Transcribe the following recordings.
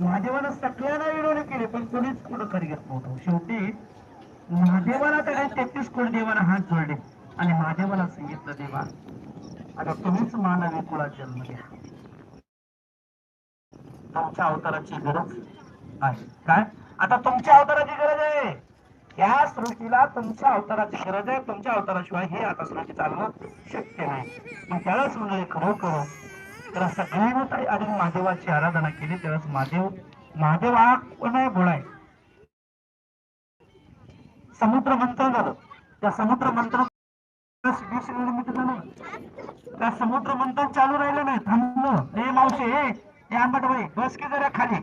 महादेवानं सगळ्यांना विरोध केले पण कोणीच पुढे खरी घेत नव्हतं. शेवटी महादेवाला त्या काही तेहतीस कोटी देवाला हात जोडले. आणि महादेवाला सांगितलं देवा आता तुम्हीच मानवी कुळात जन्म घ्या. तुमच्या अवताराची गरज आहे. काय? आता तुमच्या अवताराची गरज आहे. या सृष्टीला तुमच्या अवताराची गरज आहे. तुमच्या अवताराशिवाय हे आता सृष्टी चालणं शक्य नाही. मग त्यावेळेस म्हणजे खरोखर तर सगळ्यांना ताई आणि महादेवाची आराधना केली. तेव्हाच महादेव महादेव हा कोण आहे? भोळा समुद्र मंत्र झालं. त्या समुद्र मंत्र त्या समुद्र मंथन चालू राहिलं नाही. थांबलं. हे मावशी हे हे आंबट बाई बस की जरा खाली.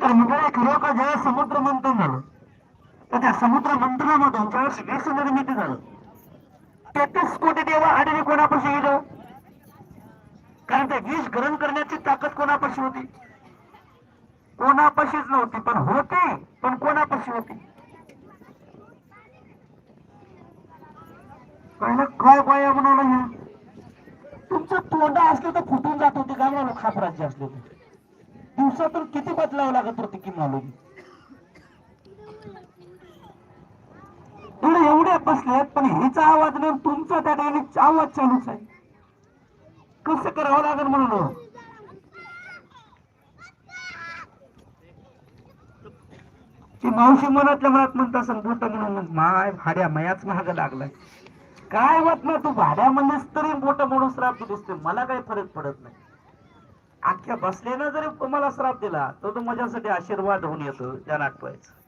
तर म्हणजे लोक जेव्हा समुद्र मंथन झालं तर त्या समुद्र मंथनामधून ज्यावेळेस वीस निर्मिती झालं. तेहतीस कोटी देवा आडवी कोणापाशी गेलो कारण ते विष ग्रहण करण्याची ताकद कोणापाशी होती? कोणापाशीच नव्हती पण होती पण कोणापाशी होती? पहिलं काय बाया बनवलं हे? तुमचं तोंड असलं तर फुटून जात होते काय म्हणून खापराचे असले तर. दिवसातून किती बदलावं लागत होती की मालूम? एवढे एवढे बसलेत पण हिचा आवाज नाही तुमचा त्या ठिकाणी आवाज चालूच आहे. कसं करावं लागेल म्हणून? ती मावशी मनातल्या मनात म्हणता संकट म्हणून माय भाड्या मयाच महाग लागलाय. काय होत ना तू भाड्या म्हणलेस तरी मोठं म्हणून श्राप दिसते मला काही फरक पडत नाही. अख्ख्या बसल्यानं जरी तुम्हाला श्राप दिला तर तो माझ्यासाठी आशीर्वाद होऊन येतो त्या नाटवायचं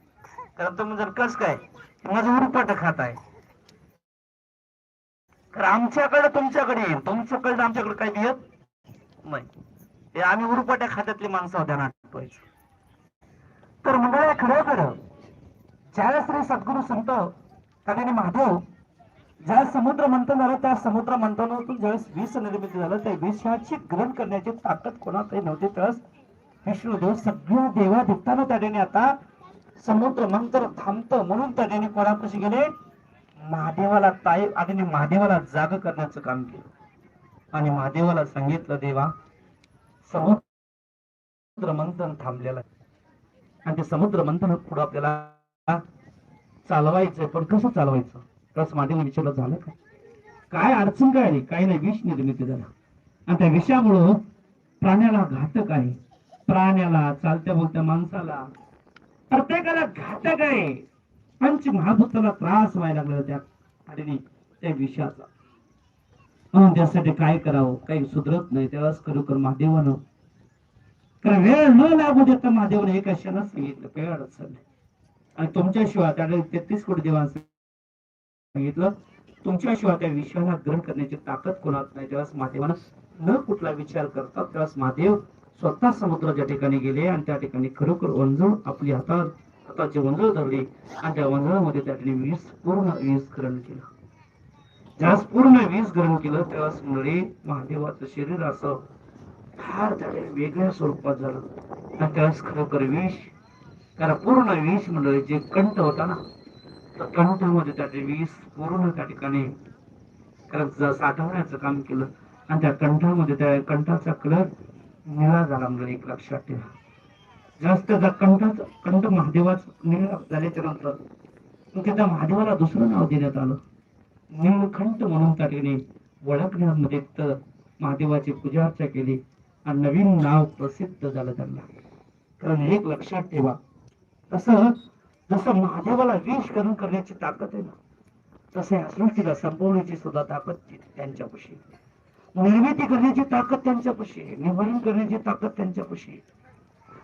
कारण तुम्ही जर कस काय मजूर पट खात आहे. तर आमच्याकडे तुमच्याकडे येईल. तुमच्याकडे आमच्याकडे काही येत नाही. ते आम्ही उरपाट्या खात्यातली माणसं होत्या नाटवायचं तर मंडळी खरं खरं. ज्यावेळेस श्री सद्गुरु संत कल्याणी महादेव ज्या समुद्र मंथन झालं त्या समुद्र मंथनातून ज्यावेळेस विष निर्मिती झालं त्या विषाची ग्रहण करण्याची ताकद कोणातही नव्हती. त्यावेळेस विष्णुदेव सगळ्या देवा दिसताना त्या ठिकाणी आता समुद्र नंतर थांबतं म्हणून तर त्याने कोणापाशी गेले महादेवाला ताई आणि महादेवाला जाग करण्याचं काम केलं आणि महादेवाला सांगितलं देवा समुद्र मंथन थांबलेलं आहे आणि ते समुद्र मंथन पुढे आपल्याला चालवायचंय पण कसं चालवायचं तस महादेवाने विचारलं झालं काय काय अडचण काय आली काही नाही विष निर्मिती झाला आणि त्या विषामुळं प्राण्याला घातक आहे प्राण्याला चालत्या बोलत्या माणसाला प्रत्येकाला घातक आहे. पंच महाभूताला त्रास व्हायला लागला त्या आणि त्या विषयाचा. म्हणून त्यासाठी काय करावं? काही सुधरत नाही. त्यावेळेस खरोखर महादेवानं कारण वेळ न लागू देता महादेवाने एका क्षणात सांगितलं काही अडचण नाही. आणि तुमच्याशिवाय त्याने तेहतीस कोटी देवांचं सांगितलं तुमच्याशिवाय त्या विषयाला ग्रहण करण्याची ताकद कोणात नाही. त्यावेळेस महादेवानं न कुठला विचार करतात त्यावेळेस महादेव स्वतः समुद्राच्या ठिकाणी गेले आणि त्या ठिकाणी खरोखर वंजळ आपली हातात हाताची वंजळ धरली आणि त्या वंजळामध्ये त्या ठिकाणी वीस पूर्ण वीज ग्रहण केलं. ज्यास पूर्ण वीज ग्रहण केलं त्यावेळेस मुळे महादेवाचं शरीर असं फार त्याने वेगळ्या स्वरूपात झालं. आणि त्यावेळेस खरोखर विष कारण पूर्ण विष म्हणजे जे कंठ होता ना तर कंठामध्ये त्याचे विष पूर्ण त्या ठिकाणी कारण साठवण्याचं काम केलं. आणि त्या कंठामध्ये त्या कंठाचा कलर निळा झाला म्हणजे एक लक्षात ठेवा. जास्त जर कंठाचा कंठ महादेवाच निळा झाल्याच्यानंतर मग त्या महादेवाला दुसरं नाव देण्यात आलं. नीलकंठ म्हणून त्या ठिकाणी ओळखण्यामध्ये तर महादेवाची पूजा अर्चा केली आणि नवीन नाव प्रसिद्ध झालं त्यांना. कारण एक लक्षात ठेवा. तसं जसं महादेवाला विष करून करण्याची ताकद आहे ना तसे या सृष्टीला संपवण्याची सुद्धा ताकद त्यांच्यापाशी. निर्मिती करण्याची ताकद त्यांच्यापाशी आहे. निवारण करण्याची ताकद त्यांच्यापाशी आहे.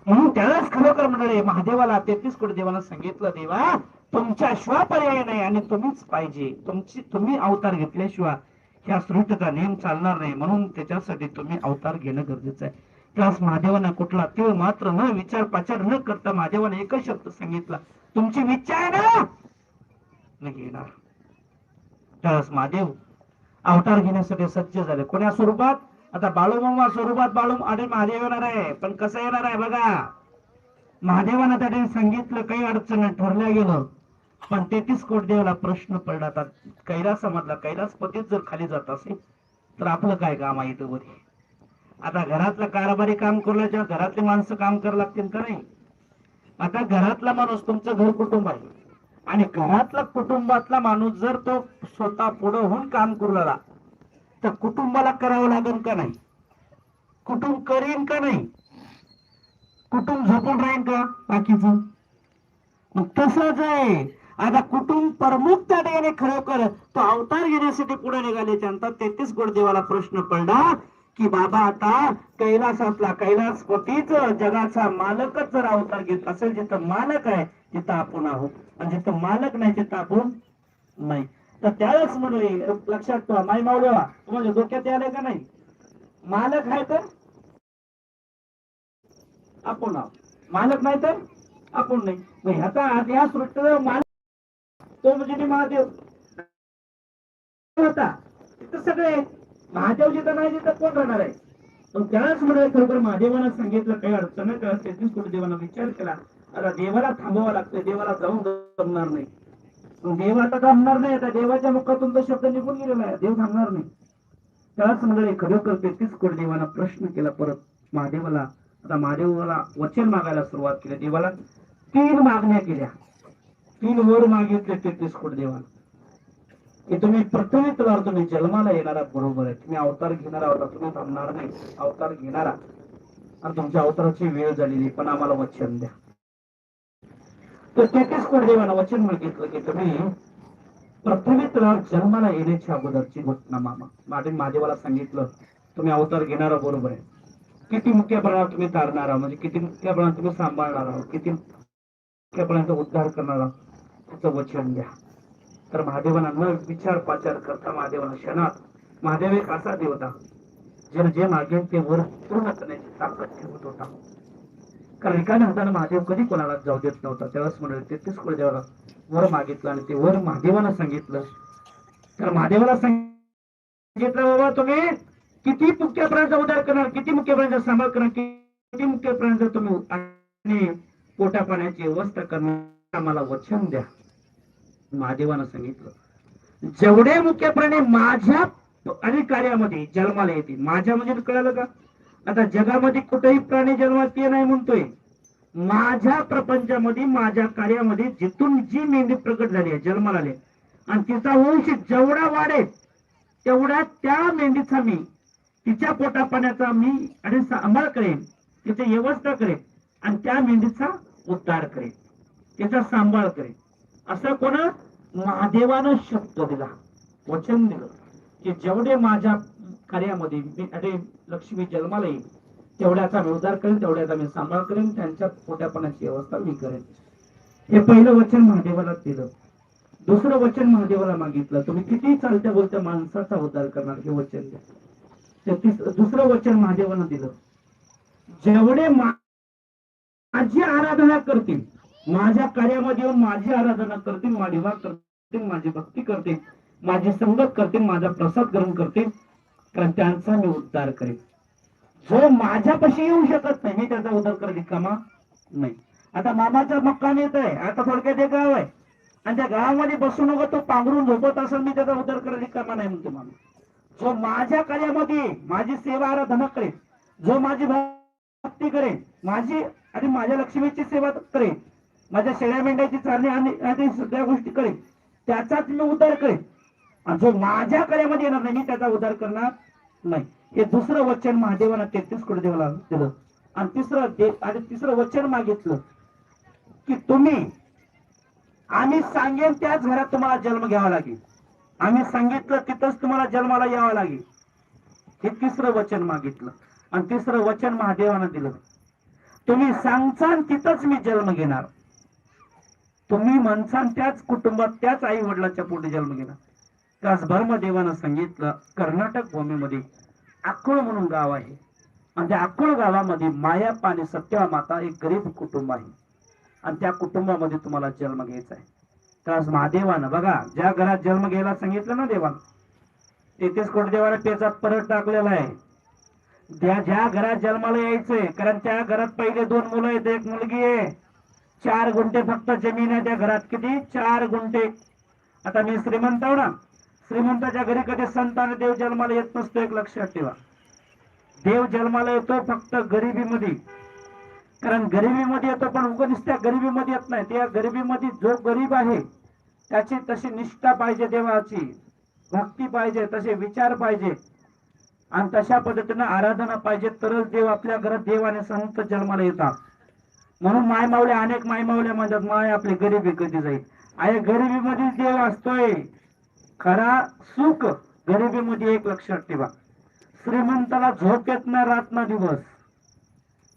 म्हणून त्यालाच खरोखर म्हणाले महादेवाला तेहतीस कोटी देवाला सांगितलं देवा तुमच्या शिवा पर्याय नाही आणि तुम्हीच पाहिजे. तुमची तुम्ही अवतार घेतल्याशिवाय ह्या सृष्टीचा नेम चालणार नाही. म्हणून त्याच्यासाठी तुम्ही अवतार घेणं गरजेचं आहे. त्यास महादेवानं कुठला तीळ मात्र न विचार पाचार न करता महादेवाने एकच शब्द सांगितला. तुमची विचार आहे ना? घेणार. त्यावेळेस महादेव अवतार घेण्यासाठी सज्ज झाले. कोण्या स्वरूपात? आता बाळूमामा स्वरूपात बाळू आणि महादेव येणार आहे. पण कसं येणार आहे बघा? महादेवानं त्याने सांगितलं काही अडचण ठरल्या गेलं. पण तेहतीस कोट देवाला प्रश्न पडला. आता कैलासामधला कैलासपतीच जर खाली जात असेल तर आपलं काय काम आहे इथं बरी आता घरातलं कारभारी काम करण्याच्या घरातली माणसं काम करावं लागतील का नाही? आता घरातला माणूस तुमचं घर कुटुंब आहे. आणि घरातला कुटुंबातला माणूस जर तो स्वतः पुढे होऊन काम करू लागला तर कुटुंबाला करावं लागेल का नाही? कुटुंब करीन का नाही? कुटुंब झोपून राहील का बाकीचं? मग तसंच आहे. आता कुटुंब प्रमुख त्या ठिकाणी खरोखर तो अवतार घेण्यासाठी पुढे निघाल्याच्या नंतर तेहतीस गोड देवाला प्रश्न पडला की बाबा आता कैलासातला कैलासपतीच जगाचा मालकच जर अवतार घेत असेल जिथं मालक आहे तिथं आपण आहोत. आणि जिथं मालक नाही तिथं आपण नाही. तर त्यावेळेस म्हणले लक्षात ठेवा माई मावळेवा तुम्हाला डोक्यात आलंय का नाही? मालक आहे तर आपण आहोत. मालक नाही तर आपण नाही. मग ह्याचा आज या सृष्टीचा मालक तो म्हणजे महादेव. होता. तिथं सगळे आहेत. महादेव जिथं नाही तिथं कोण राहणार आहे? पण त्याच म्हणाले खरोखर महादेवानं सांगितलं काही अडचण आहे का तेहतीस कोटी देवानं विचार केला. आता देवाला थांबावं लागतं देवाला जाऊन जमणार नाही. पण देव आता थांबणार नाही आता देवाच्या मुखातून तो शब्द निघून गेलेला आहे देव थांबणार नाही. त्याच म्हणाले खरोखर तेहतीस कोटी देवाला प्रश्न केला परत. महादेवाला आता महादेवाला वचन मागायला सुरुवात केली. देवाला तीन मागण्या केल्या. तीन वर मागितले तेहतीस कोटी देवाला की तुम्ही प्रथम तलावर तुम्ही जन्माला येणारा बरोबर आहे तुम्ही अवतार घेणारा होता तुम्ही थांबणार नाही अवतार घेणारा आणि तुमच्या अवताराची वेळ झालेली पण आम्हाला वचन द्या. तर तेथेच कोटी वचन मागितलं की तुम्ही प्रथम तलावर जन्माला येण्याच्या अगोदरची घटना मामा. माझे महादेवाला सांगितलं तुम्ही अवतार घेणारा बरोबर आहे. किती मुख्य प्रमाणात तुम्ही तारणार आहात म्हणजे किती मुख्य प्रमाणात तुम्ही सांभाळणार आहात किती मुख्यापर्यंत उद्धार करणार आहात त्याचं वचन द्या. तर महादेवांना न विचार पाचार करता महादेवांना क्षणात महादेव एक असा देवता ज्याला जे मागेल ते वर पूर्ण करण्याची ताकद ठेवत होता. कारण रिकाम्या हाताने महादेव कधी कोणाला जाऊ देत नव्हता त्यावेळेस म्हणलं तेहतीस कोटी देवाला वर मागितलं आणि ते वर महादेवानं सांगितलं. तर महादेवाला सांगितलं बाबा तुम्ही किती मुख्य प्राण्याचा उद्धार करणार किती मुख्य प्राण्याचा सांभाळ करणार किती मुख्य प्राण्याचा तुम्ही आणि पोटा पाण्याची व्यवस्था करणार आम्हाला वचन द्या. महादेवानं सांगितलं. जेवढे मुख्य माझ्या माझ्या अधिकार्यामध्ये जन्माला येतील माझ्या म्हणजे कळालं का? आता जगामध्ये कुठेही प्राणी जन्मात ये नाही म्हणतोय. माझ्या प्रपंचामध्ये माझ्या कार्यामध्ये जिथून जी मेंढी प्रकट झाली आहे जन्माला आली आहे, आणि तिचा वंश जेवढा वाढेल तेवढ्या त्या मेंढीचा मी तिच्या पोटा पाण्याचा मी आणि सांभाळ करेन तिची व्यवस्था करेन आणि त्या मेंढीचा उद्धार करेन तिचा सांभाळ करेन. असं कोण? महादेवानं शब्द दिला. वचन दिलं. की जेवढे माझ्या कार्यामध्ये मी अरे लक्ष्मी जन्माला येईल तेवढ्याचा मी उद्धार करेन तेवढ्याचा मी सांभाळ करेन त्यांच्या पोट्यापणाची व्यवस्था मी करेन. हे पहिलं वचन महादेवाला दिलं. दुसरं वचन महादेवाला मागितलं. तुम्ही किती चालत्या बोलत्या माणसाचा उद्धार करणार हे वचन द्या. ते दुसरं वचन महादेवानं दिलं. जेवढे मा- माझी आराधना करतील माझ्या कार्यामध्ये येऊन माझी आराधना करतील माझी वाघ करतील माझी भक्ती करतील माझी संगत करतील माझा प्रसाद ग्रहण करतील कारण त्यांचा मी उद्धार करेन. जो माझ्यापाशी येऊ शकत नाही मी त्याचा उद्धार करेल कामा नाही. आता मामाचा मक्कान येत आहे आता थोडक्यात एक गाव आहे. आणि त्या गावामध्ये बसू नको तो पांघरून झोपत असेल मी त्याचा उद्धार करेल कामा नाही म्हणतो मामा. जो माझ्या कार्यामध्ये माझी सेवा आराधना करेल जो माझी भक्ती करेल माझी आणि माझ्या लक्ष्मीची सेवा करेल माझ्या शेळ्या मेंढ्याची चालणी आणि सगळ्या गोष्टी करेन. त्याचाच मी उद्धार करेन. आणि जो माझ्या कार्यामध्ये येणार नाही मी त्याचा उद्धार करणार नाही. हे दुसरं वचन महादेवानं तेहतीस कोटी देवाला दिलं. आणि तिसरं आणि तिसरं वचन मागितलं की तुम्ही आम्ही सांगेन त्याच घरात तुम्हाला जन्म घ्यावा लागेल. आम्ही सांगितलं तिथंच तुम्हाला जन्माला यावं लागेल. हे तिसरं वचन मागितलं. आणि तिसरं वचन महादेवानं दिलं. तुम्ही सांगचान तिथंच मी जन्म घेणार. तुम्ही माणसान त्याच कुटुंबात त्याच आई वडिलाच्या पोटी जन्म घेणार. त्याच सांगितलं कर्नाटक भूमीमध्ये आकुळ म्हणून गाव आहे. आणि त्या आकुळ गावामध्ये माया पाणी सत्या माता एक गरीब कुटुंब आहे. आणि त्या कुटुंबामध्ये तुम्हाला जन्म घ्यायचा आहे. त्यास महादेवानं बघा ज्या घरात जन्म घ्यायला सांगितलं ना देवानं तेथेच कोटदेवाला त्याचा परत टाकलेला आहे. ज्या ज्या घरात जन्माला यायचंय कारण त्या घरात पहिले दोन मुलं आहेत एक मुलगी आहे. चार गुंठे फक्त जमीन आहे त्या घरात. किती? चार गुंठे. आता मी श्रीमंत आहो ना. श्रीमंताच्या घरी कधी संतान देव जन्माला येत नसतो एक लक्षात ठेवा. देव जन्माला येतो फक्त गरिबीमध्ये. कारण गरिबीमध्ये येतो पण उग त्या गरिबीमध्ये येत नाही. त्या गरिबीमध्ये जो गरीब आहे त्याची तशी निष्ठा पाहिजे देवाची. भक्ती पाहिजे तसे विचार पाहिजे. आणि तशा पद्धतीनं आराधना पाहिजे तरच देव आपल्या घरात देव आणि संत जन्माला येतात. म्हणून माय मावले अनेक माय मावल्या म्हणतात माय आपली गरिबी कधी जाईल? आहे गरिबीमध्ये देव असतोय. खरा सुख गरिबीमध्ये एक लक्षात ठेवा. श्रीमंताला झोप येत ना रात ना दिवस.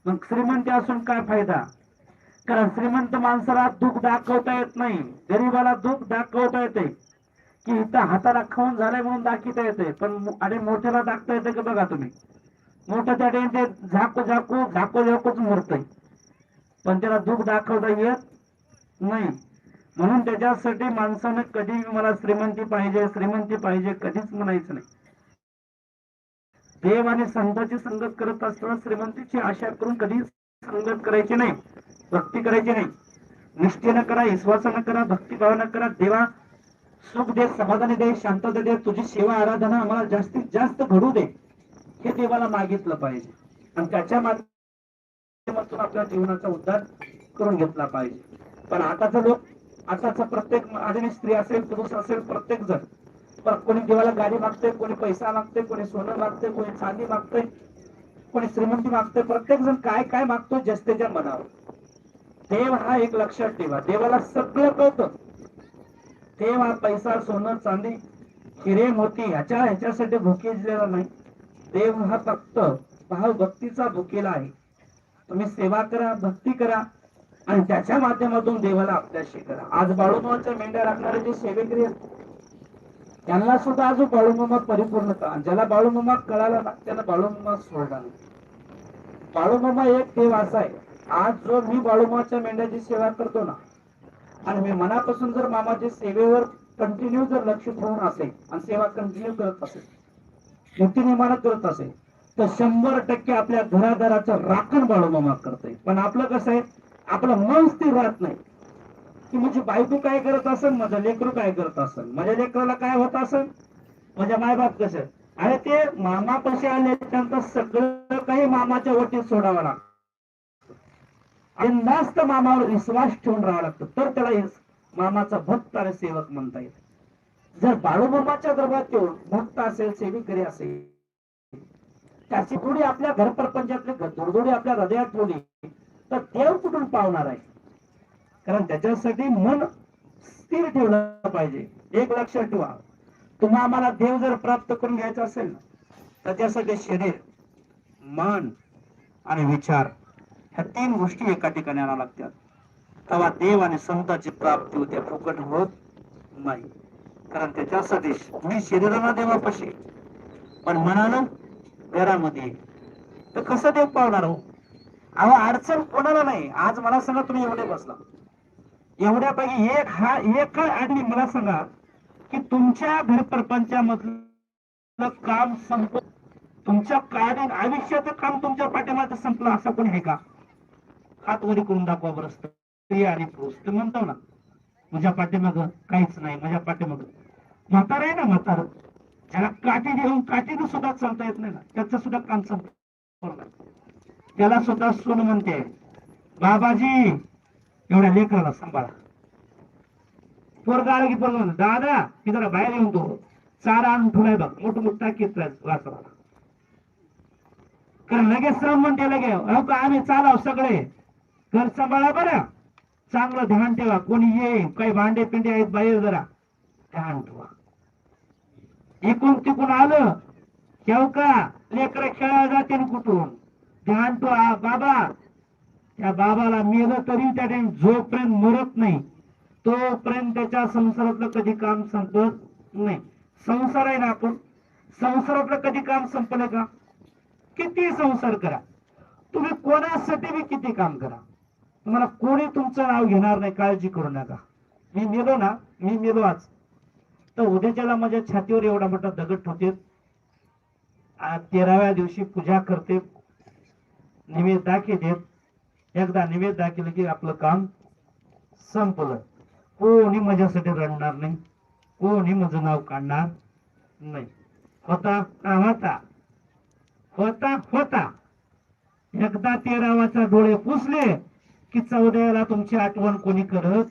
मग श्रीमंत असून काय फायदा? कारण श्रीमंत माणसाला दुःख दाखवता येत नाही. गरीबाला दुःख दाखवता येते. की इथं हाताला खाऊन झालंय म्हणून दाखवता येते. पण अरे आणि मोठ्याला दाखता येते का बघा तुम्ही? मोठं त्या ठिकाणी ते झाकू झाकू झाकू झाकूच मरतय. पण त्याला दुःख दाखवता येत नाही. म्हणून त्याच्यासाठी माणसानं कधी मला श्रीमंती पाहिजे श्रीमंती पाहिजे कधीच म्हणायचं नाही. देव आणि संतांची संगत करत असताना श्रीमंतीची आशा करून कधी संगत करायची नाही भक्ती करायची नाही. निष्ठेनं करा विश्वासानं करा भक्तिभावानं करा. देवा सुख दे समाधानी दे शांतता दे तुझी सेवा आराधना आम्हाला जास्तीत जास्त घडू दे. हे देवाला मागितलं पाहिजे. आणि त्याच्या माध्यमातून आपल्या जीवनाचा उद्धार करून घेतला पाहिजे. पण आताचा लोक आताचा प्रत्येक आधुनिक स्त्री असेल पुरुष असेल प्रत्येक जण. पण कोणी देवाला गाडी मागते कोणी पैसा मागते कोणी सोनं मागते कोणी चांदी मागते कोणी श्रीमंती मागते प्रत्येक जण काय काय मागतो जस्तेच्या मनावर. देव हा एक लक्षात ठेवा. देवाला सगळं कळतं. देव हा पैसा सोनं चांदी हिरे मोती ह्याच्या ह्याच्यासाठी भुकेजलेला नाही. देव हा फक्त भाव भक्तीचा भुकेला आहे. तुम्ही सेवा करा भक्ती करा आणि त्याच्या माध्यमातून देवाला आपल्याशी करा. आज बाळूमाच्या मेंढ्या राखणारे जे सेवेकरी आहेत त्यांना सुद्धा आज बाळूमामा परिपूर्ण करा ज्याला बाळूमामा कळाला ना त्याला बाळूमामा सोडला नाही बाळूमामा एक देव असा आहे. आज जो मी बाळूमाच्या मेंढ्याची सेवा करतो ना आणि मी मनापासून जर मामाच्या सेवेवर कंटिन्यू जर लक्ष ठेवून असेल आणि सेवा कंटिन्यू करत असेल नीतिनियमानं करत असेल तर शंभर टक्के आपल्या घरादाराचं राखण बाळूमामा करतोय. पण आपलं कसं आहे आपलं मन स्थिर राहत नाही. की माझी बायको काय करत असेल माझं लेकरू काय करत असेल माझ्या लेकराला काय होत असेल माझ्या मायबाप कसं? अरे ते मामा कसे आले त्यांचं सगळं काही मामाच्या वटीत सोडावं लागतं. बिनधास्त मामावर विश्वास ठेवून राहावं लागतं. तर त्याला मामाचा भक्त आणि सेवक म्हणता येत. जर बाळूमामाच्या दरबारात येऊन भक्त असेल सेविकरी असेल त्याची थोडी आपल्या घर प्रपंचातली आपल्या हृदयात ठेवली तर देव कुठून पावणार आहे? कारण त्याच्यासाठी मन स्थिर ठेवलं पाहिजे. एक लक्षात ठेवा. तुम्हा आम्हाला देव जर प्राप्त करून घ्यायचा असेल ना तर त्यासाठी शरीर मन आणि विचार ह्या तीन गोष्टी एका ठिकाणी आणाव्या लागतात. तेव्हा देव आणि संतांची प्राप्ती होते फुकट होत नाही. कारण त्याच्यासाठी मी शरीराला देवापाशी पण मनानं घरामध्ये. तर कसं देव पावणार हो? अहो अडचण कोणाला नाही. आज मला सांगा तुम्ही एवढे बसला. एवढ्यापैकी एक हा एक काय अडली मला सांगा की तुमच्या घर प्रपंचामधलं काम संप तुमच्या कार्य आयुष्याचं काम तुमच्या पाठीमागे संपलं असं कोणी आहे का? हात वरी करून दाखवा बरं स्त्री आणि पुरुष. ते म्हणतो ना माझ्या पाठीमाग काहीच नाही माझ्या पाठीमाग. म्हातार आहे ना म्हातार? ज्याला काठी घेऊन काठीनं सुद्धा चालता येत नाही ना. त्याचं सुद्धा काम संपलं त्याला सुद्धा सोन म्हणते बाबाजी एवढ्या लेकराला सांभाळा. पोरगा आला की पण दादा मी जरा बाहेर येऊन तो चारा आणून ठेवलाय बघ मोठं मोठं टाकीत वासराला. कारण लगेच श्रम म्हणते लगे अहो का आम्ही चालाव सगळे? घर सांभाळा बरं. चांगलं ध्यान ठेवा. कोणी येईल काही भांडे पिंडे आहेत बाहेर जरा. ध्यान ठेवा. इकून तिकून आलं. शेवका लेकर खेळायला जाते कुठून? ध्यान बाबा. त्या बाबाला मेलं तरी त्या टाइम जोपर्यंत मरत नाही तोपर्यंत त्याच्या संसारातलं कधी काम संपत नाही. संसार आहे ना आपण? संसारातलं कधी काम संपलं का? किती संसार करा. तुम्ही कोणासाठी बी किती काम करा. तुम्हाला कोणी तुमचं नाव घेणार नाही काळजी करू नका. मी मेलो ना मी मेलो आज. तर उद्याच्याला माझ्या छातीवर एवढा मोठा दगड ठेवते आ, तेराव्या दिवशी पूजा करते. निवेद देत एकदा निवेद दाखवलं की आपलं काम संपलं. कोणी माझ्यासाठी रडणार नाही. कोणी माझं नाव काढणार नाही. होता का होता? होता होता. एकदा तेरावाचा डोळे पुसले की चौदाला तुमची आठवण कोणी करत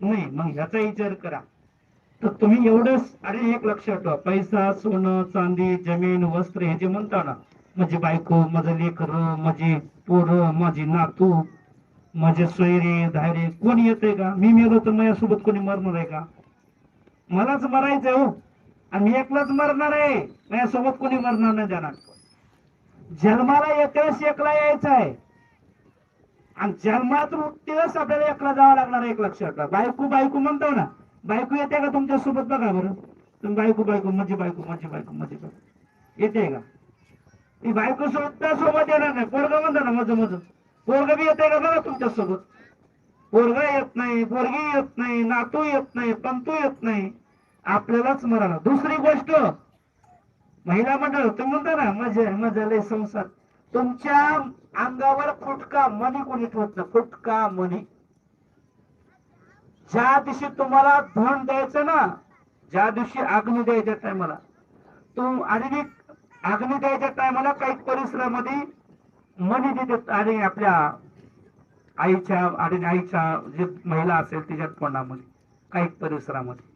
नाही. मग ह्याचा विचार करा. तर तुम्ही एवढंच अरे एक लक्षात ठेवा. पैसा सोनं चांदी जमीन वस्त्र हे जे म्हणता ना माझी बायको माझं लेकर माझी पोरं माझी नातू माझे सोयरे धायरे कोणी येते का? मी मेलो तर माझ्यासोबत कोणी मरणार आहे का? मलाच मरायचंय हो. आणि मी एकलाच मरणार आहे. माझ्यासोबत कोणी मरणार नाही जाणार. जन्माला येतेच एकला यायचं आहे आणि जन्मात उठतेच आपल्याला एकला जावं लागणार एक लक्षात बायको बायको म्हणतो ना बायको येते का तुमच्यासोबत बघा बरं. तुम्ही बायको बायको माझी बायको माझी बायको माझी बायको. येते का? ती बायको सुद्धा सोबत येणार नाही. पोरग म्हणता ना माझं माझं पोरग बी येते का बघा तुमच्यासोबत पोरग येत नाही पोरगी येत नाही नातू येत नाही पंतू येत नाही. आपल्यालाच मराला दुसरी गोष्ट महिला मंडळ तुम्ही म्हणता ना मजा मजा लय संसार. तुमच्या अंगावर फुटका मणी कोणी ठेवत ना फुटका मणी ज्या दिवशी तुम्हाला धन द्यायचं ना ज्या दिवशी अग्नी द्यायच्या टायमाला तुम आणि अग्नी द्यायच्या टायमाला काही परिसरामध्ये मनी देतात आणि आपल्या आईच्या आणि आईच्या जे महिला असेल तिच्या तोंडामध्ये काही परिसरामध्ये.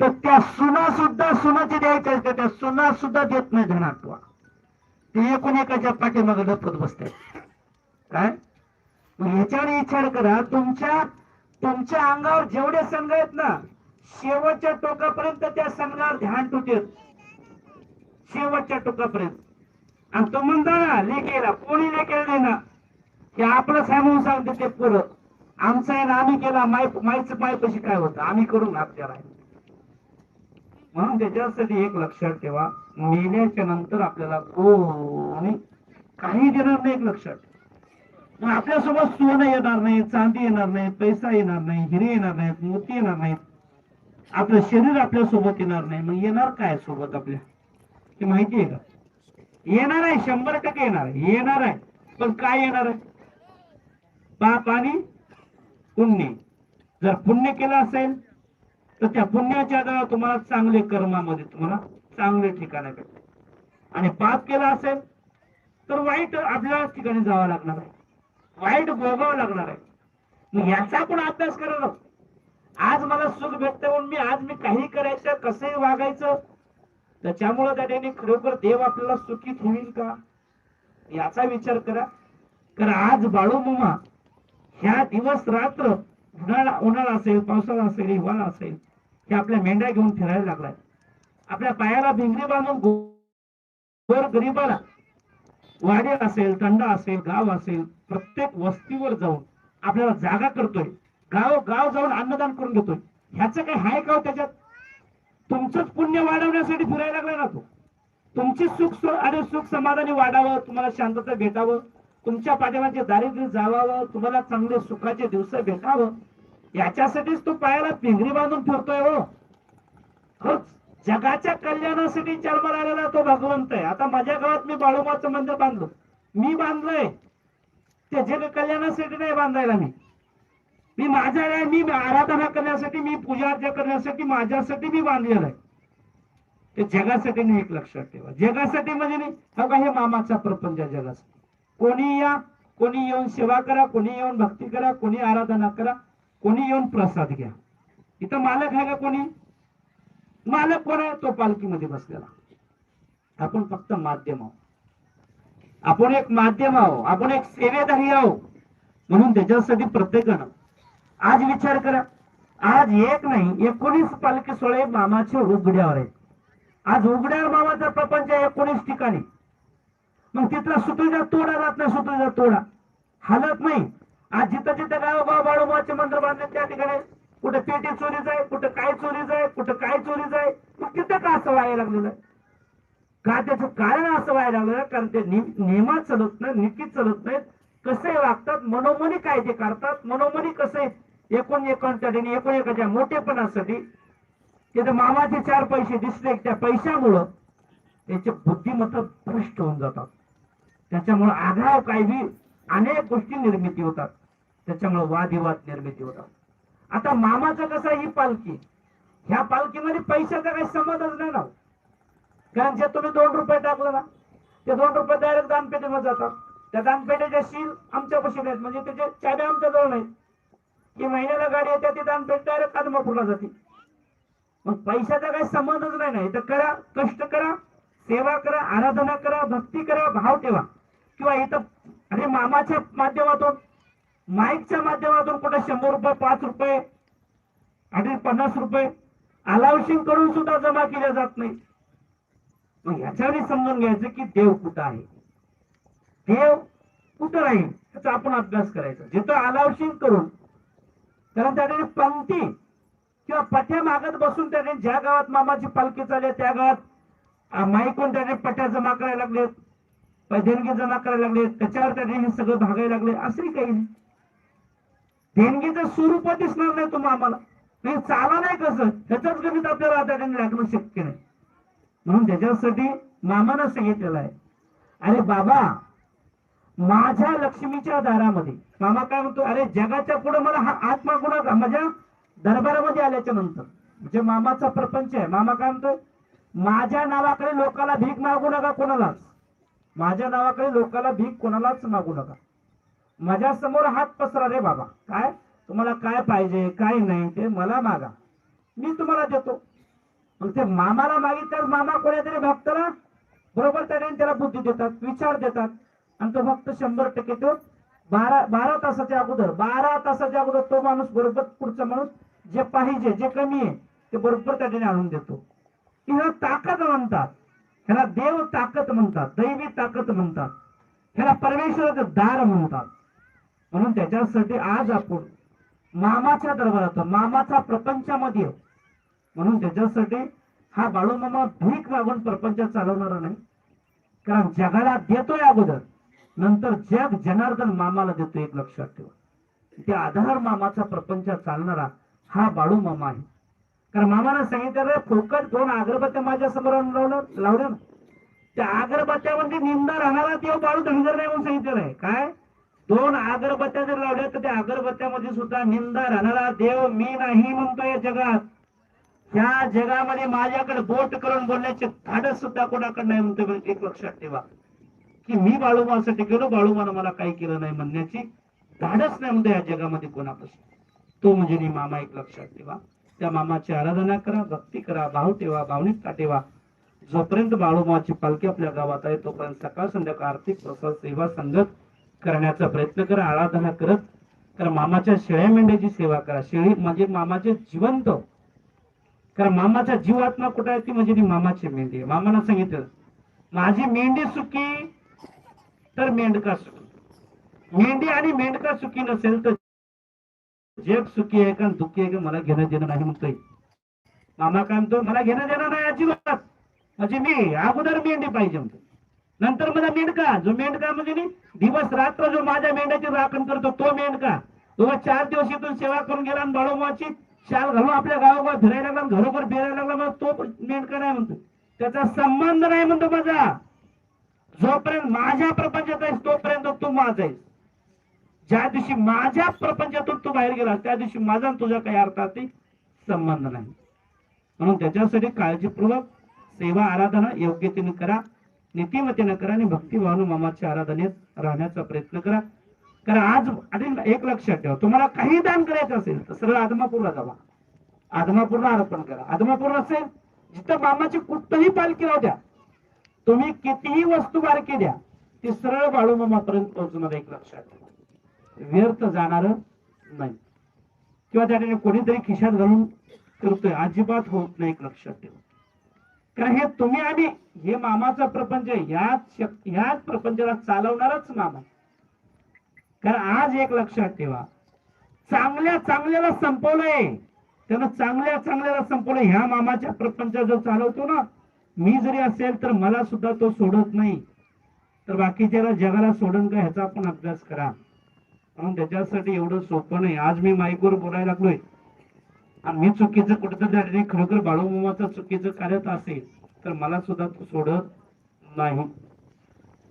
तर त्या सुना सुद्धा सुनाची द्यायच्या असते त्या सुना सुद्धा देत नाही धनात्वा. ते एकूण एकाच्या पाठीमागे लपत बसते. काय? मग ह्याच्याने विचार करा तुमच्या तुमच्या अंगावर जेवढे संघ आहेत ना शेवटच्या टोकापर्यंत त्या संघावर ध्यान तुटेल. शेवटच्या टोकापर्यंत. आणि तो म्हणता ना लेखेला कोणी लेखेल नाही ना. हे आपलं सांगून सांगते ते पुरं. आमचं आहे ना आम्ही केला माय मायच माय कशी काय होतं? आम्ही करून आपल्याला म्हणून त्याच्यासाठी एक लक्षात ठेवा मेल्याच्या नंतर आपल्याला कोणी काही देणार नाही एक लक्षात. मग आपल्यासोबत सोनं येणार नाही चांदी येणार नाही पैसा येणार नाही हिरे येणार नाहीत मोती येणार नाहीत. आपलं शरीर आपल्यासोबत येणार नाही. मग येणार काय सोबत आपल्या? हे माहिती आहे का? येणार आहे शंभर टक्के येणार आहे. येणार आहे. पण काय येणार आहे? पाप आणि पुण्य. जर पुण्य केलं असेल तर त्या पुण्याच्या आधारावर तुम्हाला चांगले कर्मामध्ये तुम्हाला चांगले ठिकाण भेटते आणि पाप केला असेल तर वाईट आपल्या ठिकाणी जावं लागणार आहे. वाईट भोगावं लागणार आहे. मग याचा पण अभ्यास करायला आज मला सुख भेटतं म्हणून मी आज मी काही करायचं कसंही वागायचं त्याच्यामुळे त्याने खरोखर देव आपल्याला सुखीत होईल का? याचा विचार करा. कारण आज बाळूमुमा ह्या दिवस रात्र उन्हाळा उन्हाळा असेल पावसाळा असेल हिवाळा असेल हे आपल्या मेंढ्या घेऊन फिरायला लागलाय. आपल्या पायाला भिंगरी बांधून गोर गरीबाला वाडे असेल तंडा असेल गाव असेल प्रत्येक वस्तीवर जाऊन आपल्याला जागा करतोय. गाव गाव जाऊन अन्नदान करून घेतोय. ह्याचं काही हाय का हो त्याच्यात? तुमचंच पुण्य वाढवण्यासाठी फिरायला लागलाय ना तो. तुमची सुख आणि सुख समाधानी वाढावं तुम्हाला शांतता भेटावं तुमच्या पाठीमागे दारिद्र्य जावावं तुम्हाला चांगले सुखाचे दिवस भेटावं याच्यासाठीच तो पायाला पिंगरी बांधून फिरतोय हो. खरंच. जगाच्या कल्याणासाठी जन्माला आलेला तो भगवंत आहे. आता माझ्या गावात मी बाळोबाचं मंदिर बांधलो. मी बांधलोय. ते जग कल्याणासाठी नाही बांधायला मी. मी माझ्या मी आराधना करण्यासाठी मी पूजा अर्चा करण्यासाठी माझ्यासाठी मी बांधलेलं आहे. ते जगासाठी नाही एक लक्षात ठेवा. जगासाठी म्हणजे नाही. बघा हे मामाचा प्रपंच आहे जगासाठी. कोणी या कोणी येऊन सेवा करा कोणी येऊन भक्ती करा कोणी आराधना करा कोणी येऊन प्रसाद घ्या. इथं मालक आहे का कोणी? मालक कोण आहे तो पालखीमध्ये बसलेला. आपण फक्त माध्यम आहोत. आपण एक माध्यम आहोत. आपण एक सेवेदारी आहोत. म्हणून त्याच्यासाठी प्रत्येकानं आज विचार करा. आज एक नाही एकोणीस पालखी सोळे मामाचे उघड्यावर आहेत. आज उघड्यावर मामाचा प्रपंच आहे एकोणीस ठिकाणी. मग तिथला सुतुजा तोडा जात नाही सुतुजा तोडा. हालत नाही. आज जिथं जिथं गाव बाळोबाचे मंदिर बांधले त्या ठिकाणी कुठं पेटी चोरीच आहे कुठं काय चोरीच आहे कुठं काय चोरीच आहे मग तिथं का असं व्हायला लागलेलं आहे? का त्याचं कारण असं व्हायला लागलं कारण ते नियमात चालत नाही नीतीत चालत नाहीत. कसे वागतात मनोमनी कायदे करतात. मनोमनी कसे एकूण एकांसाठी एकूण एकाच्या मोठेपणासाठी. तिथे मामाचे चार पैसे दिसले त्या पैशामुळं त्याचे बुद्धिमत्ता भ्रष्ट होऊन जातात. त्याच्यामुळे आघाव काही बी अनेक गोष्टी निर्मिती होतात. त्याच्यामुळे वादविवाद निर्मिती होतात. आता मामाचं कसं ही पालखी? ह्या पालखीमध्ये पैशाचा काही संबंधच नाही ना हो. कारण जे तुम्ही दोन रुपये टाकलं ना ते दोन रुपये डायरेक्ट दानपेटीमध्ये जातात. त्या दानपेटीच्या शील आमच्यापाशी नाहीत म्हणजे त्याचे चाबे आमच्या जवळ नाहीत. की महिन्याला गाडी येते ती दानपेट डायरेक्ट आदमापूरला जाते. मग पैशाचा काही संबंधच नाही ना. इथं करा कष्ट करा सेवा करा आराधना करा भक्ती करा भाव ठेवा. किंवा इथं अरे मामाच्या माध्यमातून माईकच्या माध्यमातून कुठे शंभर रुपये पाच रुपये आणि पन्नास रुपये अलाउशिंग करून सुद्धा जमा केल्या जात नाही. मग ह्याच्याने समजून घ्यायचं की देव कुठं आहे? देव कुठं राहील त्याचा आपण अभ्यास करायचा. जिथं अलाउशिंग करून कारण त्याने पंक्ती किंवा पठ्या मागत बसून त्याने ज्या गावात मामाची पालखी चालली त्या गावात माईकून त्याने पट्या जमा करायला लागलेत पैदेणगी देणगी जमा करायला लागलेत त्याच्यावर त्याने हे सगळं भागायला लागले असंही काही नाही. देणगीचं स्वरूप दिसणार नाही तुम्हा आम्हाला. नाही चाला नाही कसं? ह्याच्याच गणित आपल्याला आता लागणं शक्य नाही. म्हणून त्याच्यासाठी मामानं सांगितलेलं आहे. अरे बाबा माझ्या लक्ष्मीच्या दारामध्ये मामा काय म्हणतो अरे जगाच्या पुढे मला हा आत्मा गुन्हा माझ्या दरबारामध्ये आल्याच्यानंतर. म्हणजे मामाचा प्रपंच आहे. मामा काय म्हणतो माझ्या नावाकडे लोकाला भीक मागू नका कोणालाच. माझ्या नावाकडे लोकाला भीक कोणालाच मागू नका. माझ्यासमोर हात पसरा रे बाबा. काय? तुम्हाला काय पाहिजे काय नाही ते मला मागा. मी तुम्हाला देतो. मग ते मामाला मागितल्यावर मामा कोणीतरी भक्ताला बरोबर त्याने त्याला बुद्धी देतात विचार देतात. आणि तो भक्त शंभर टक्के तो बारा बारा तासाच्या अगोदर बारा तासाच्या अगोदर तो माणूस बरोबर पुढचा माणूस जे पाहिजे जे कमी आहे ते बरोबर त्याने आणून देतो. की ह्याला ताकद म्हणतात. ह्याला देव ताकद म्हणतात दैवी ताकद म्हणतात. ह्याला परमेश्वराचं दार म्हणतात. म्हणून त्याच्यासाठी आज आपण मामाच्या दरबारात मामाचा प्रपंचामध्ये येऊ. म्हणून त्याच्यासाठी हा बाळूमामा भीक मागून प्रपंच चालवणारा नाही. कारण जगाला देतोय अगोदर नंतर जग जनार्दन मामाला देतो एक लक्षात ठेवा. ते आधार मामाचा प्रपंच चालणारा हा बाळू मामा आहे. कारण मामानं सांगितलं फोकट दोन अगरबत्त्या माझ्यासमोर आणून लावलं लावल्या. ना त्या अगरबत्त्यामध्ये निंदा राहणारा देव बाळू धनगर नाही म्हणून सांगितलेलं आहे. काय? दोन अगरबत्त्या जर लावल्या तर त्या अगरबत्त्यामध्ये सुद्धा निंदा राहणारा देव मी नाही म्हणतो या जगात. ह्या जगामध्ये माझ्याकडे बोट करून बोलण्याचे धाडस सुद्धा कोणाकडे नाही म्हणतो एक लक्षात ठेवा. की मी बाळूमासाठी गेलो बाळूमानं मला काही केलं नाही म्हणण्याची धाडस नाही म्हणतो या जगामध्ये कोणापासून तो म्हणजे मी मामा एक लक्षात ठेवा. त्या मामाची आराधना करा भक्ती करा भाव ठेवा भावनिकता ठेवा. जोपर्यंत बाळूमाची पालखी आपल्या गावात आहे तोपर्यंत सकाळ संध्याकाळ आर्थिक प्रसाद सेवा संगत करण्याचा प्रयत्न करा आराधना करत. कारण मामाच्या शेळ्या मेंढ्याची सेवा करा. शेळी म्हणजे मामाचे जिवंत. कारण मामाचा जीव आत्मा कुठे आहे? ती म्हणजे ती मामाची मेंढी आहे. मामानं सांगितलं माझी मेंढी सुखी तर मेंढका सुखी. मेंढी आणि मेंढका सुखी नसेल तर जग सुखी आहे का? दुःखी आहे का? मला घेणं देणं नाही म्हणतोय. मामा काय म्हणतो मला घेणं देणं नाही अजिबात. म्हणजे मी अगोदर मेंढी पाहिजे म्हणतो. नंतर मला मेंढका जो मेंढका म्हणजे मी दिवस रात्र जो माझ्या मेंढ्याची राखण करतो तो मेंढका. तो चार दिवस इथून सेवा करून गेला आणि बाळोमाची शाल घालून आपल्या गावागाव फिरायला लागला घरोघर फिरायला लागला मग तो मेंढका नाही म्हणतो. त्याचा संबंध नाही म्हणतो माझा. जोपर्यंत माझ्या प्रपंचात आहेस तोपर्यंत तू माझा आहेस. ज्या दिवशी माझ्या प्रपंचातून तू बाहेर गेला त्या दिवशी माझा तुझ्या तुझा काही अर्थात संबंध नाही. म्हणून त्याच्यासाठी काळजीपूर्वक सेवा आराधना योग्यतेने करा. नीतिमतेने करा आणि भक्तिभावानं मामाच्या आराधनेत राहण्याचा प्रयत्न करा. कारण आज आणि एक लक्षात ठेवा तुम्हाला काही दान करायचं असेल तर सरळ आदमापूरला जावा. आदमापूरला अर्पण करा. आदमापूर असेल जिथं मामाची कुठंही पालखी राहू द्या तुम्ही कितीही वस्तू बारकी द्या ती सरळ बाळूमामापर्यंत पोहोचणार एक लक्षात ठेवा. व्यर्थ जाणार नाही. किंवा त्या ठिकाणी कोणीतरी खिशात घालून करतोय अजिबात होत नाही एक लक्षात ठेवा. कारण हे तुम्ही आणि हे मामाचा प्रपंच आहे. ह्याच शक- ह्याच प्रपंचाला चालवणारच मामा. कारण आज एक लक्षात ठेवा. चांगल्या चांगल्याला संपवलंय त्यानं चांगल्या चांगल्याला संपवलं ह्या मामाच्या प्रपंच जो चालवतो ना मी जरी असेल तर मला सुद्धा तो सोडत नाही. तर बाकीच्याला जगाला सोडून का ह्याचा आपण अभ्यास करा. म्हणून त्याच्यासाठी एवढं सोपं नाही. आज मी माईकवर बोलायला लागलोय. मी चुकीचं कुठेतरी त्या खरोखर बाळूमामाचं चुकीचं कार्यात असेल तर मला सुद्धा तो सोडत नाही.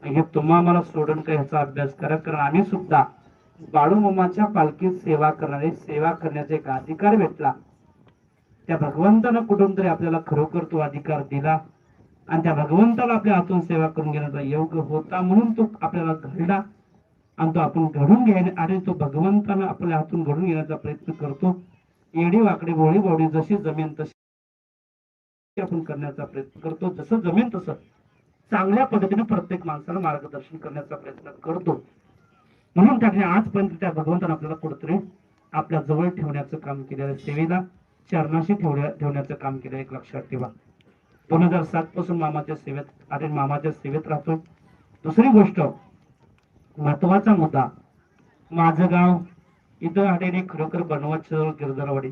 हे तुम्हा मला सोडून का ह्याचा अभ्यास करा कारण आम्ही सुद्धा बाळूमामाच्या पालखीत सेवा करणारे सेवा करण्याचा एक अधिकार भेटला. त्या भगवंतानं कुठून तरी आपल्याला खरोखर तो अधिकार दिला. आणि त्या भगवंताला आपल्या हातून सेवा करून घेण्याचा योग होता म्हणून तो आपल्याला घडला आणि तो आपण घडून घ्यायला आणि तो भगवंतानं आपल्या हातून घडून घेण्याचा प्रयत्न करतो. येडी वाकडी भोळी बावडी जशी जमीन तशी आपण करण्याचा प्रयत्न करतो. जसं जमीन तसं चांगल्या पद्धतीने प्रत्येक माणसाला मार्गदर्शन करण्याचा प्रयत्न करतो. म्हणून त्याने आजपर्यंत त्या भगवंतानं आपल्याला कुठेतरी आपल्या जवळ ठेवण्याचं काम केलेलं आहे. सेवेला चरणाशी ठेवण्या ठेवण्याचं काम केलं एक लक्षात ठेवा. दोन हजार सात पासून मामाच्या सेवेत आणि मामाच्या सेवेत राहतो दुसरी गोष्ट महत्त्वाचा मुद्दा माझं गाव इथं आलेले खरोखर बनवत गिरधरवाडी.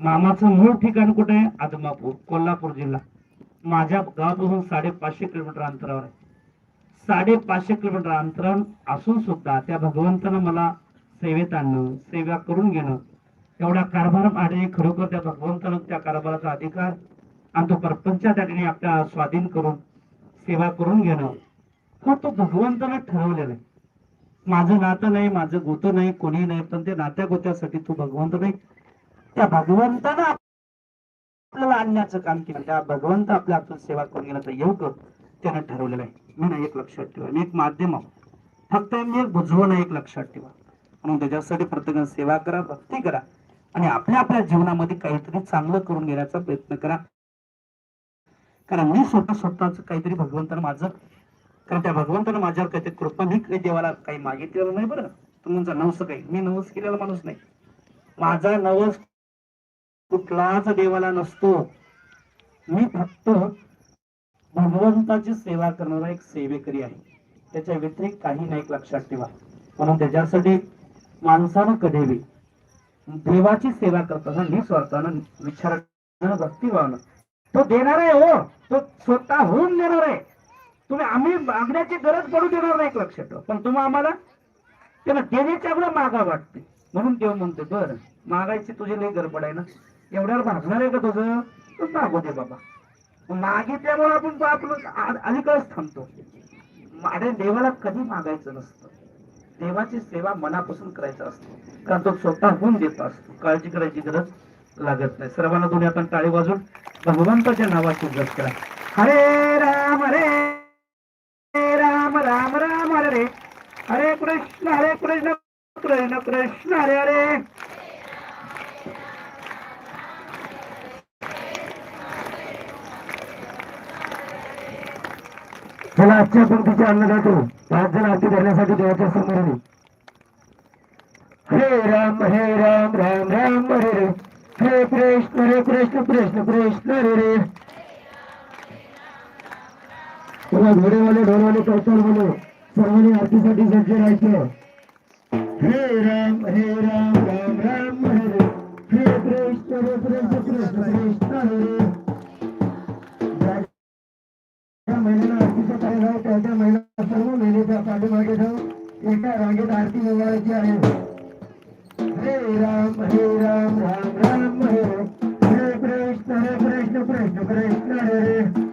मामाचं मूळ ठिकाण कुठे आहे? आदमापूर कोल्हापूर जिल्हा. माझ्या गावापासून साडेपाचशे किलोमीटर अंतरावर आहे. साडेपाचशे किलोमीटर अंतरावर असून सुद्धा त्या भगवंतानं मला सेवेत आणणं सेवा करून घेणं एवढ्या कारभार आणि खरोखर त्या भगवंतानं त्या कारभाराचा अधिकार आणि तो परपंच त्या ठिकाणी आपल्या स्वाधीन करून सेवा करून घेणं हा तो भगवंतानं ठरवलेला आहे. माझं नातं नाही माझं गोत नाही कोणी नाही पण ते नात्या गोत्यासाठी तू भगवंत नाही त्या भगवंतानं आपल्याला आणण्याचं काम केलं. त्या भगवंत आपल्या आपण सेवा करून घेण्याचं योग त्यानं ठरवलेलं आहे. मी ना एक लक्षात ठेवा मी एक माध्यम आहो. फक्त मी एक बुजवण एक लक्षात ठेवा. म्हणून त्याच्यासाठी प्रत्येकानं सेवा करा भक्ती करा. आणि आपल्या आपल्या जीवनामध्ये काहीतरी चांगलं करून घेण्याचा प्रयत्न करा. कारण मी स्वतः स्वतःच काहीतरी भगवंतानं माझं कारण त्या भगवंतानं माझ्यावर काही कृपा मी काही देवाला काही मागितलेलं नाही बरं. तुमचा नवस काही मी नवस केलेला माणूस नाही. माझा नवस कुठलाच देवाला नसतो. मी फक्त भगवंताची सेवा करणारा एक सेवेकरी आहे. त्याच्या व्यतिरिक्त काही नाही एक लक्षात ठेवा. म्हणून त्याच्यासाठी माणसानं कधीही देवाची सेवा करताना निस्वार्थानं विचारानं भक्तिभावानं तो देणार आहे हो तो स्वतः होऊन देणार. आहे तुम्ही आम्ही मागण्याची गरज पडू देणार नाही लक्षात ठेवा. पण तुम्ही आम्हाला त्याला देण्याची आपल्याला मागा वाटते. म्हणून देव म्हणतो बर मागायची तुझी लई गडबड आहे ना. एवढ्यावर भागणार आहे का तुझं? तर मागू दे बाबा. मागितल्यामुळे आपण आपलं अलीकडेच थांबतो. आणि देवाला कधी मागायचं नसतं. देवाची सेवा मनापासून करायचं असतं. कारण तो स्वतःहून देत असतो. काळजी करायची गरज लागत नाही. सर्वांना दोन्ही आपण टाळी वाजून भगवंताच्या नावाची जप करा. हरे राम हरे राम राम राम हरे रे हरे कृष्ण हरे कृष्ण कृष्ण कृष्ण हरे हरे चला आजच्या पंक्तीचे अन्नदातो पाच जण आरती करण्यासाठी देवाच्या समोर आली हरे राम हरे राम राम राम हरे रे. हरे कृष्ण हरे कृष्ण कृष्ण कृष्ण हरे रे. चला घोडेवाले ढोलवाले कौतलवाले. सर्वांनी आरतीसाठी सज्ज राहायचं हे राम हे राम राम राम हरे. रे कृष्ण हरे कृष्ण कृष्ण कृष्ण हरे. महिन्याला आरतीचं काय नाव त्या त्या महिला सर्व महिलेच्या पाठीमागे जाऊ एका रांगेत आरती निवडायची आहे. हे राम हे राम राम राम हरे. हरे कृष्ण हे कृष्ण कृष्ण कृष्ण हरे.